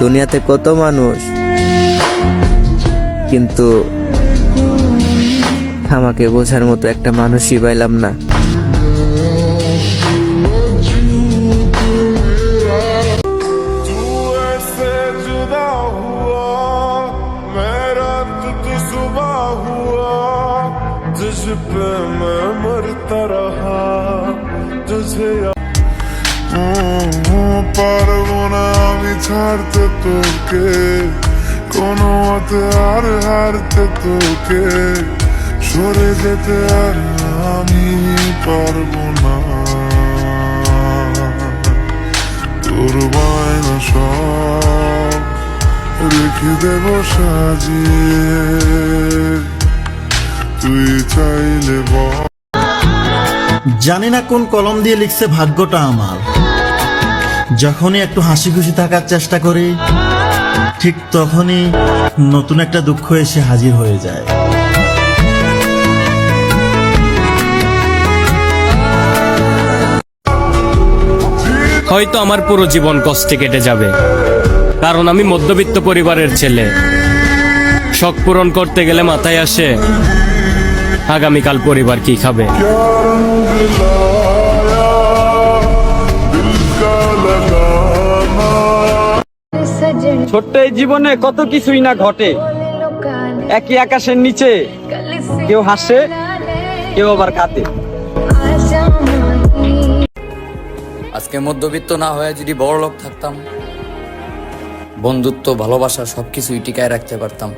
দুনিয়াতে কত মানুষ কিন্তু আমাকে বোঝার মতো একটা মানুষই পাইলাম না तू ऐसे जुदा हुआ मेरा तो सुबह हुआ तुझ पे मैं मरता रहा तुझे পারব না, আমি ছাড়তে তোকে। কোনো মতে আর হারতে তোকে। সরে যেতে আর আমি পারব না। তোর বায়না সব রেখে দেব সাজিয়ে। তুই চাইলে বল। জানি না কোন কলম দিয়ে লিখছে ভাগ্যটা আমার। যখনই একটু হাসি খুশি থাকার চেষ্টা করি, ঠিক তখনই নতুন একটা দুঃখ এসে হাজির হয়ে যায়। হয়তো আমার পুরো জীবন কষ্টে কেটে যাবে, কারণ আমি মধ্যবিত্ত পরিবারের ছেলে। শখ পূরণ করতে গেলে মাথায় আসে, আগামীকাল পরিবার কি খাবে? ছোট্ট এই জীবনে কত কিছুই না ঘটে। একই আকাশের নিচে কেউ হাসে কেউ আবার কাঁদে। আজকে মধ্যবিত্ত না হয়ে যদি বড় লোক থাকতাম বন্ধুত্ব ভালোবাসা সবকিছুই টিকায় রাখতে পারতাম।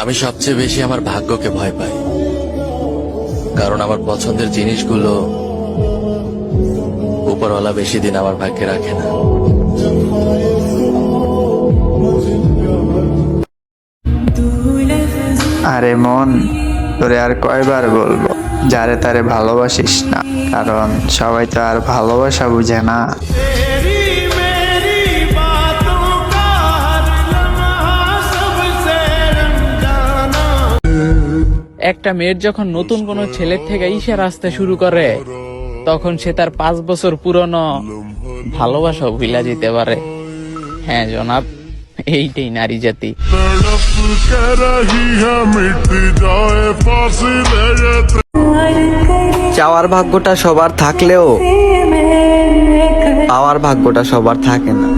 আমি সবচেয়ে বেশি আমার ভাগ্যকে ভয় পাই। কারণ আমার পছন্দের জিনিসগুলো উপরওয়ালা বেশি দিন আমার ভাগ্যে রাখে না। আরে মন, তোরে আর কয়বার বলব, যারে তারে ভালোবাসিস না, কারণ সবাই তো আর ভালোবাসা বুঝে না। একটা মেয়ের যখন নতুন কোনো ছেলের থেকে ইশারা আসতে শুরু করে, তখন সে তার পাঁচ বছর পুরনো ভালোবাসা ভিলা যেতে পারে। হ্যাঁ জনাব, এইটাই নারী জাতি। চাওয়ার ভাগ্যটা সবার থাকলেও, পাওয়ার ভাগ্যটা সবার থাকে না।